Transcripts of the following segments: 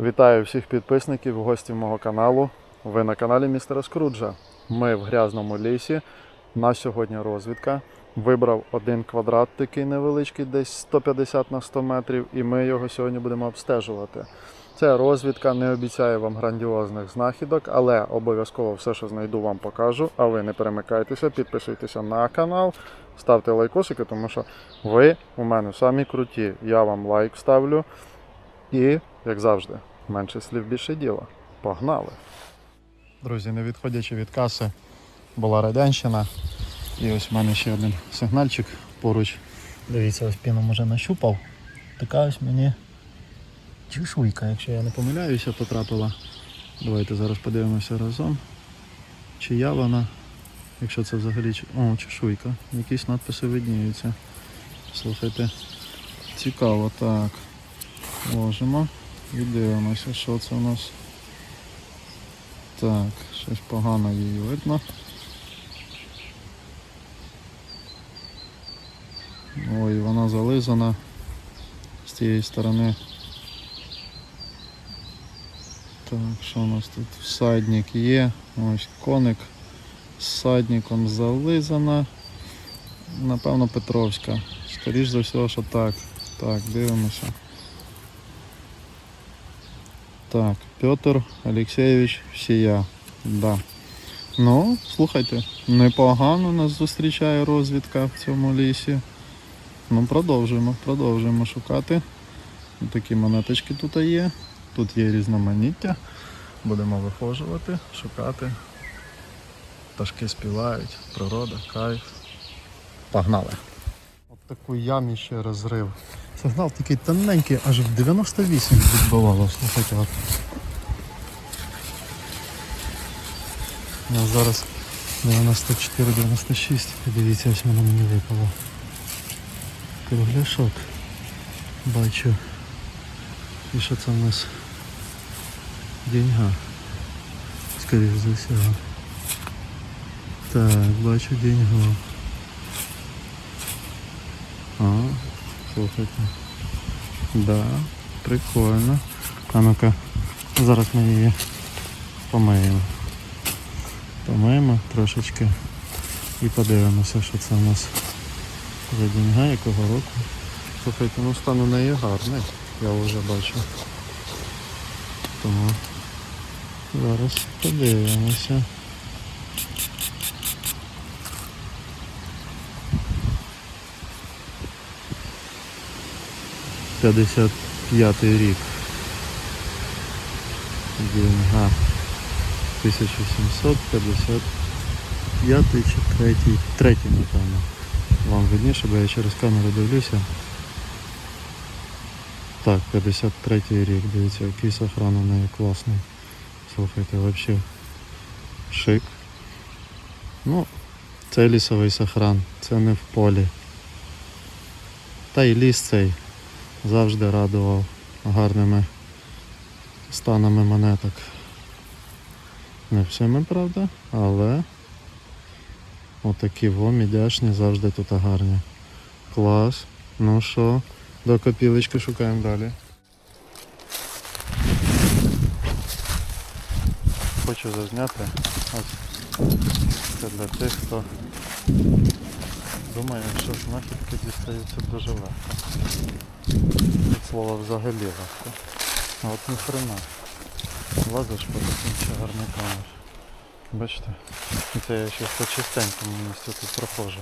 Вітаю всіх підписників, гостів мого каналу. Ви на каналі містера Скруджа. Ми в грязному лісі. На сьогодні розвідка. Вибрав один квадрат, такий невеличкий, десь 150 на 100 метрів, і ми його сьогодні будемо обстежувати. Ця розвідка не обіцяє вам грандіозних знахідок, але обов'язково все, що знайду, вам покажу. А ви не перемикайтеся, підписуйтеся на канал, ставте лайкосики, тому що ви у мене самі круті. Я вам лайк ставлю. І, як завжди, менше слів більше діла. Погнали! Друзі, не відходячи від каси, була радянщина. І ось в мене ще один сигнальчик поруч. Дивіться, ось піну може нащупав. Така ось мені чешуйка, якщо я не помиляюся, потрапила. Давайте зараз подивимося разом. Чия вона, якщо це взагалі О, чешуйка. Якісь надписи видніються. Слухайте, цікаво, так. Ложимо і дивимося, що це у нас. Так, щось погано її видно. Ой, вона зализана з тієї сторони. Так, що у нас тут? Всадник є. Ось коник з всадником зализана. Напевно, Петровська. Скоріш за все, що так. Так, дивимося. Так, Петр Олексійович Всія. Да. Ну, слухайте, непогано нас зустрічає розвідка в цьому лісі. Ну, продовжуємо, продовжуємо шукати. Такі монеточки тут є. Тут є різноманіття. Будемо виходжувати, шукати. Пташки співають, природа, кайф. Погнали. Таку ямі ще розрив. Сигнал такий тоненький, аж в 98 відбивало. Слухайте. У нас зараз 94-96. Дивіться, ось воно мені випало. Кругляшок. Бачу. І що це в нас? Деньга. Скоріш за всього. Так, бачу деньгу. А, слухайте. Да, прикольно. А ну-ка, зараз ми її помиємо. Помиємо трошечки і подивимося, що це у нас за деньга, якого року. Слухайте, ну стан у неї гарний, я вже бачу. Тому зараз подивимося. П'ятдесят п'ятий рік. Деньга. 1755 чи третій. Третій, напевно. Вам видніше, бо я через камеру дивлюся. Так, 53 рік, дивіться, який сохран у неї класний. Слухайте, взагалі шик. Ну, це лісовий сохран, це не в полі. Та й ліс цей завжди радував гарними станами монеток. Не всіми, правда, але отакі во мідяшні завжди тут гарні. Клас. Ну що, до копілочки шукаємо далі. Хочу зазняти. Ось це для тих, хто думає, що знахідки дістаються дуже легко. Від слова взагалі легко. А от ніхрена. Лазиш по таким чагарникам. Бачите? Це я ще по чистенькому місцю тут проходжу.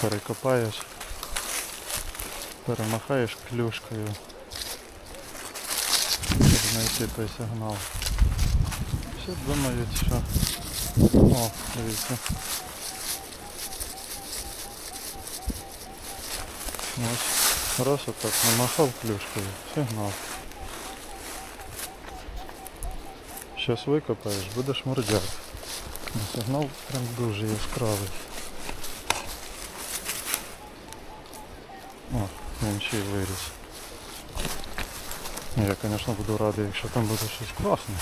Перекопаєш, перемахаєш клюшкою, щоб знайти той сигнал. Всі думають, що... О, дивіться. Ось, раз отак намахав клюшкою, сигнал. Щас викопаєш, будеш мордяк. Ну, Сигнал прям дуже яскравий. О, він виріс. Ну, Я, звісно, буду радий, якщо там буде щось класне.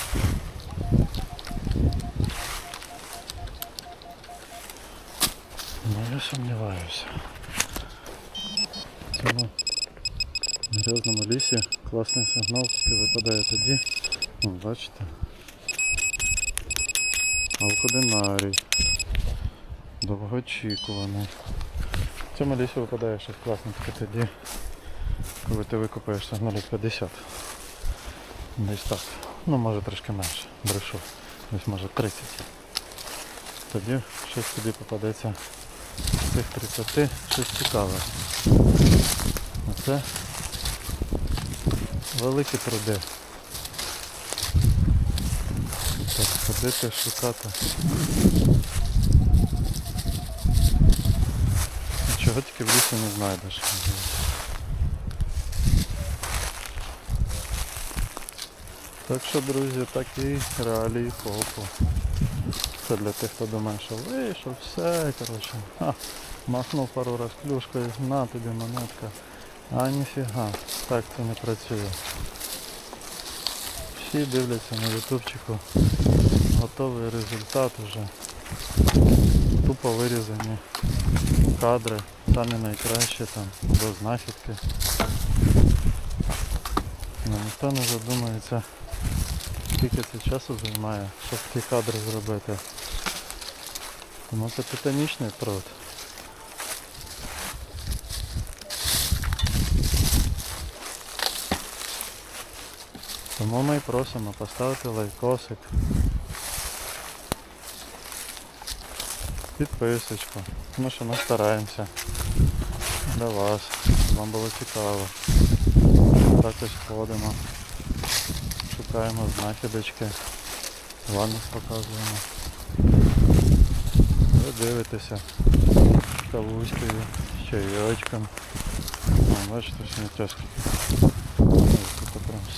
Ну, я сумніваюся. Тому грязному лісі класний сигнал тільки випадає тоді. Бачите? Алкодинарій. Довгоочікуваний. В цьому лісі випадає щось класне тільки тоді, коли ти викопаєш сигналів 50. Десь так. Ну може трошки менше. Брешу. Десь може 30. Тоді щось тобі попадеться з цих 30 щось цікаве. А це великі труди. Так, ходити, шукати. Чого тільки в лісі не знайдеш. Так що, друзі, такі реалії копу. Це для тих, хто думає, що вийшов, все, коротше. Махнув пару раз клюшкою, на тобі монетка. А ніфіга, так це не працює. Всі дивляться на ютубчику. Готовий результат уже. Тупо вирізані кадри, самі найкращі там, або знахідки. Ну, ніхто не задумується, скільки це часу займає, щоб ті кадри зробити. Тому це титанічний труд. Тому ми просимо поставити лайкосик. Підписочку. Тому що ми стараємося для вас, щоб вам було цікаво. Також ходимо, шукаємо знахідочки, вам показуємо. Ви дивитеся кавуською, чайочком. Бачите, що не тяжко.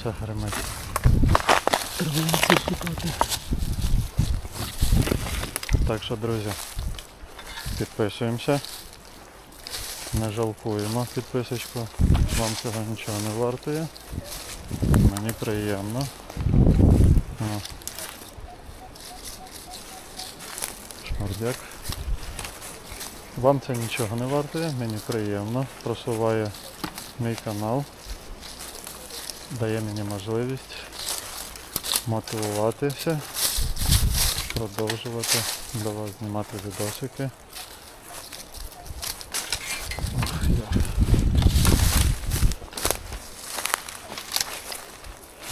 Все гримить. Травинці шукати. Так що, друзі, підписуємося. Не жалкуємо підписочку. Вам цього нічого не вартує. Мені приємно. Шмурдяк. Вам це нічого не вартує, мені приємно. Просуває мій канал. Дає мені можливість мотивуватися, продовжувати для вас знімати відосики.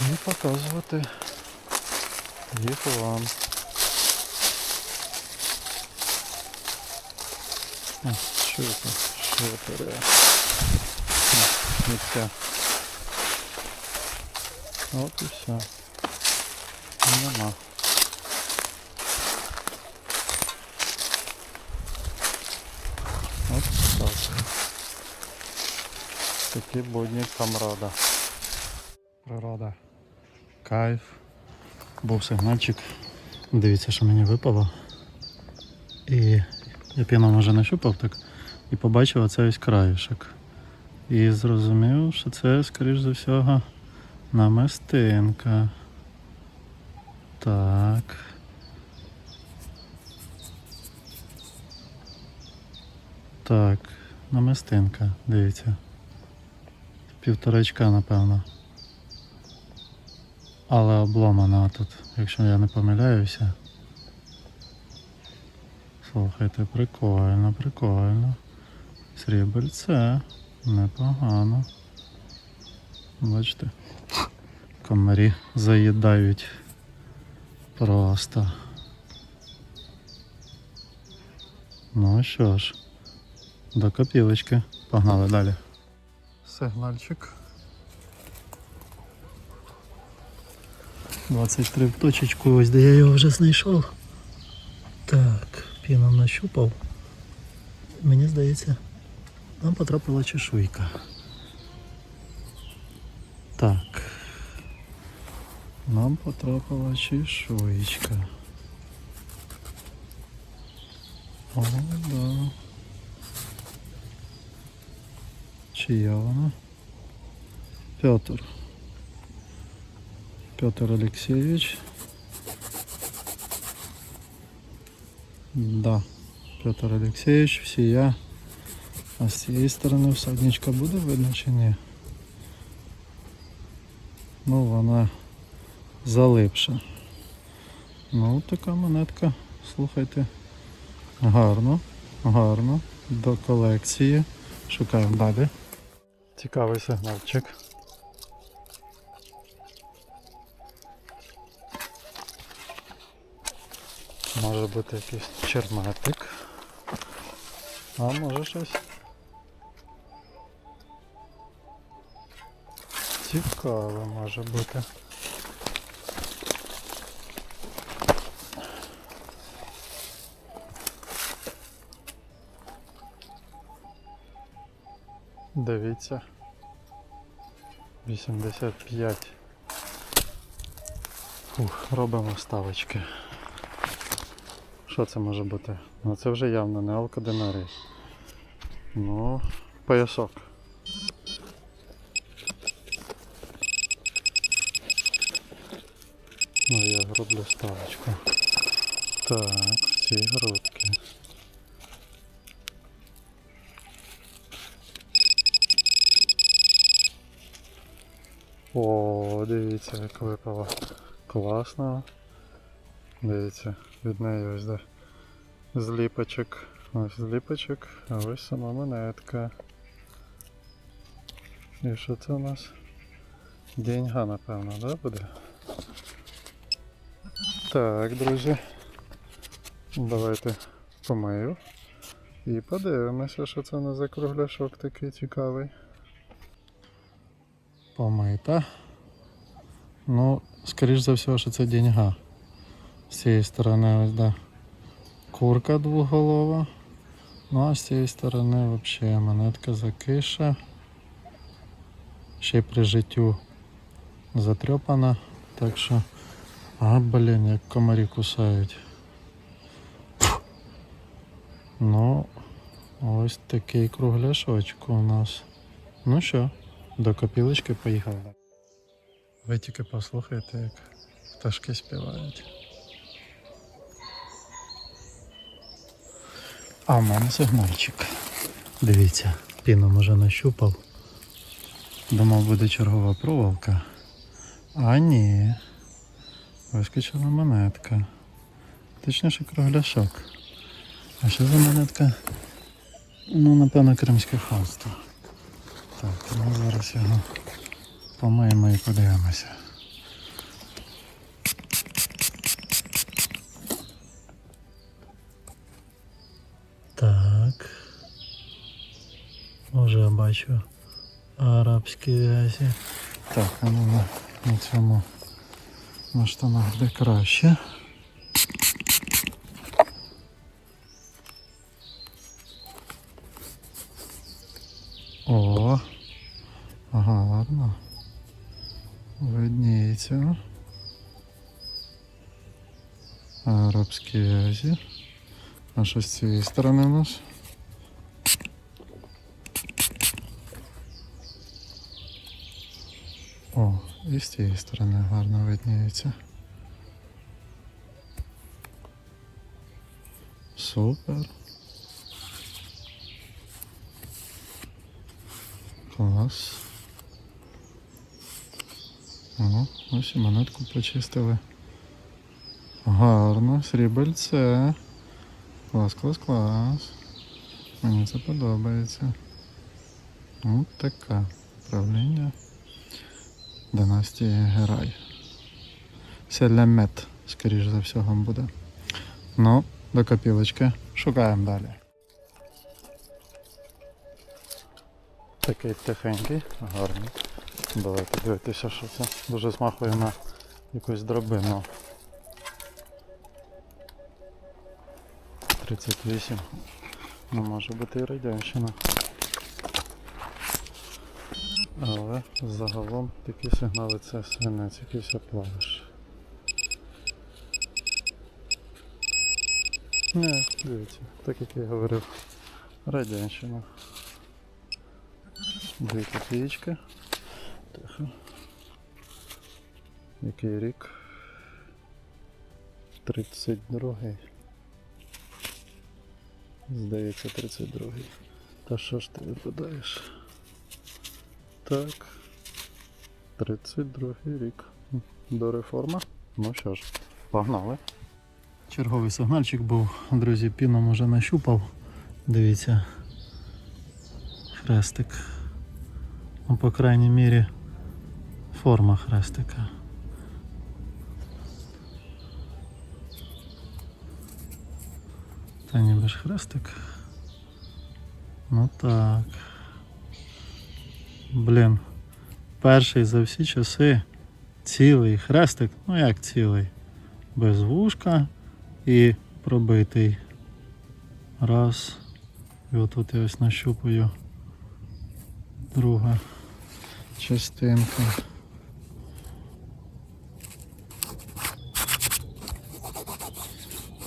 І показувати їх вам. Що це? Що це? Сміття. От і все. Нема. От так. Такі будні камрада. Природа. Кайф. Був сигнальчик. Дивіться, що мені випало. І я п'яно може нащупав так і побачив оцей ось краєшок. І зрозумів, що це, скоріш за всього, намистинка. Так. Так, намистинка, дивіться. Півторачка, напевно. Але обломана тут, якщо я не помиляюся. Слухайте, прикольно, прикольно. Срібельце, непогано. Бачите, комарі заїдають просто. Ну що ж, до копілочки. Погнали далі. Сигнальчик. 23 в точечку, ось де я його вже знайшов. Так, піном нащупав. Мені здається, нам потрапила чешуйка. Так. Нам потрапила чешуєчка. О, да. Чия вона? Петр. Петр Алексеевич. Да. Петр Алексеевич, всі я. А з цієї сторони всадничка буде видно чи ні? Ну вона залипша. Ну, така монетка, слухайте. Гарно, гарно. До колекції. Шукаємо далі. Цікавий сигнальчик. Може бути якийсь черметик. А може щось. Цікаве може бути. Дивіться. 85. Фух, робимо ставочки. Що це може бути? Ну це вже явно не алкодинарій. Ну, поясок. Роблю. Так, ці грудки. О, дивіться, як випала. Класно. Дивіться, від неї ось де зліпочок. Ось зліпочок, а ось сама монетка. І що це у нас? Деньга, напевно, да, буде? Так, друзі. Давайте помию. І подивимося, що це нас за кругляшок такий цікавий. Помита. Ну, скоріш за все, що це деньга. З цієї сторони ось да. Курка двоголова. Ну а з цієї сторони взагалі монетка закиша. Ще при життю затрьопана. Так що. А, блін, як комарі кусають. Ну, ось такий кругляшочок у нас. Ну що, до копілочки поїхали. Ви тільки послухайте, як пташки співають. А в мене сигнальчик. Дивіться, піну може нащупав. Думав буде чергова проволока. А ні. Вискочила монетка. Точніше кругляшок. А що за монетка? Ну, напевно, кримське ханство. Так, ну зараз його помиємо і подивимося. Так. Уже бачу арабські вязі. Так, а ну на, на цьому на штанах буде краще. О, гарно. Видніється. Арабські вязі. А що з цієї сторони у нас? О, і з цієї сторони гарно видніється. Супер. Клас. О, ось і монетку почистили. Гарно, срібельце. Клас, клас, клас. Мені це подобається. Ось така правління династії Герай. Селямет, скоріш за всього, буде. Ну, до копілочки. Шукаємо далі. Такий тихенький, гарний. Давайте дивитися, що це. Дуже змахує на якусь драбину. 38. Ну може бути і радянщина. Але загалом такі сигнали це свинець, якийсь оплавиш. Не, дивіться, так як я говорив, радянщина. Дві копієчки. Тихо. Який рік? 32-й. Здається, 32-й. Та що ж ти випадаєш? Так. 32 рік. До реформи. Ну що ж, погнали. Черговий сигнальчик був, друзі, піном уже нащупав. Дивіться. Хрестик. Ну, по крайній мірі, форма хрестика. Та ніби ж хрестик. Ну так. Блін. Перший за всі часи цілий хрестик, ну як цілий, без вушка і пробитий. Раз. І отут я ось нащупаю друга частинка.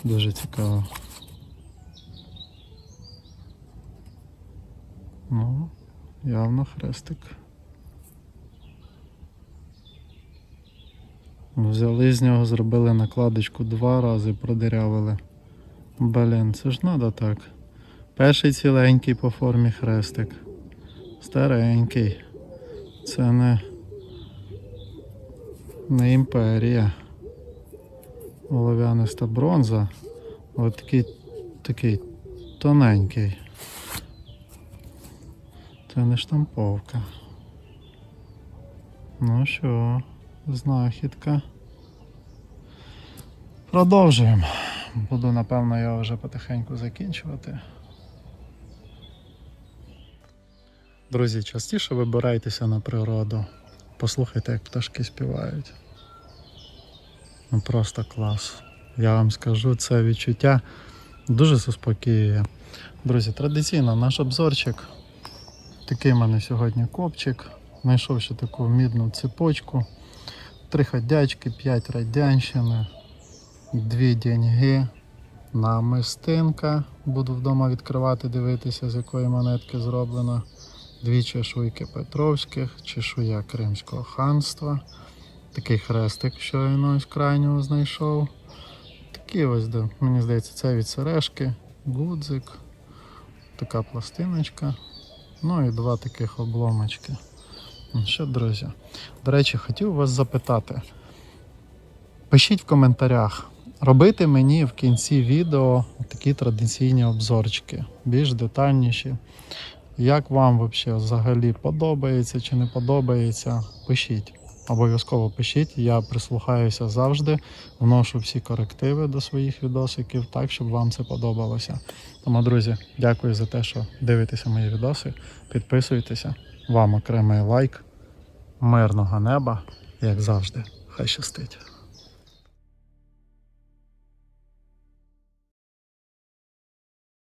Дуже цікаво. Ну, явно хрестик. Взяли з нього, зробили накладочку два рази, продирявили. Блін, це ж надо так. Перший ціленький по формі хрестик. Старенький. Це не, не імперія. Олов'яниста бронза. От такий, такий тоненький. Це не штамповка. Ну що, знахідка. Продовжуємо. Буду, напевно, я вже потихеньку закінчувати. Друзі, частіше вибирайтеся на природу. Послухайте, як пташки співають. Ну просто клас. Я вам скажу, це відчуття дуже заспокоює. Друзі, традиційно наш обзорчик. Такий в мене сьогодні копчик. Знайшов ще таку мідну цепочку. Три ходячки, п'ять радянщини, дві деньги, намистинка. Буду вдома відкривати, дивитися, з якої монетки зроблено. Дві чешуйки Петровських, чешуя Кримського ханства. Такий хрестик щойно з крайнього знайшов. Такий ось, мені здається, це від сережки, гудзик, така пластиночка. Ну і два таких обломочки. Що, друзі? До речі, хотів вас запитати. Пишіть в коментарях, робити мені в кінці відео такі традиційні обзорчики, більш детальніші. Як вам взагалі подобається чи не подобається, пишіть. Обов'язково пишіть, я прислухаюся завжди, вношу всі корективи до своїх відосиків, так, щоб вам це подобалося. Тому, друзі, дякую за те, що дивитеся мої відоси. Підписуйтеся. Вам окремий лайк. Мирного неба, як завжди. Хай щастить.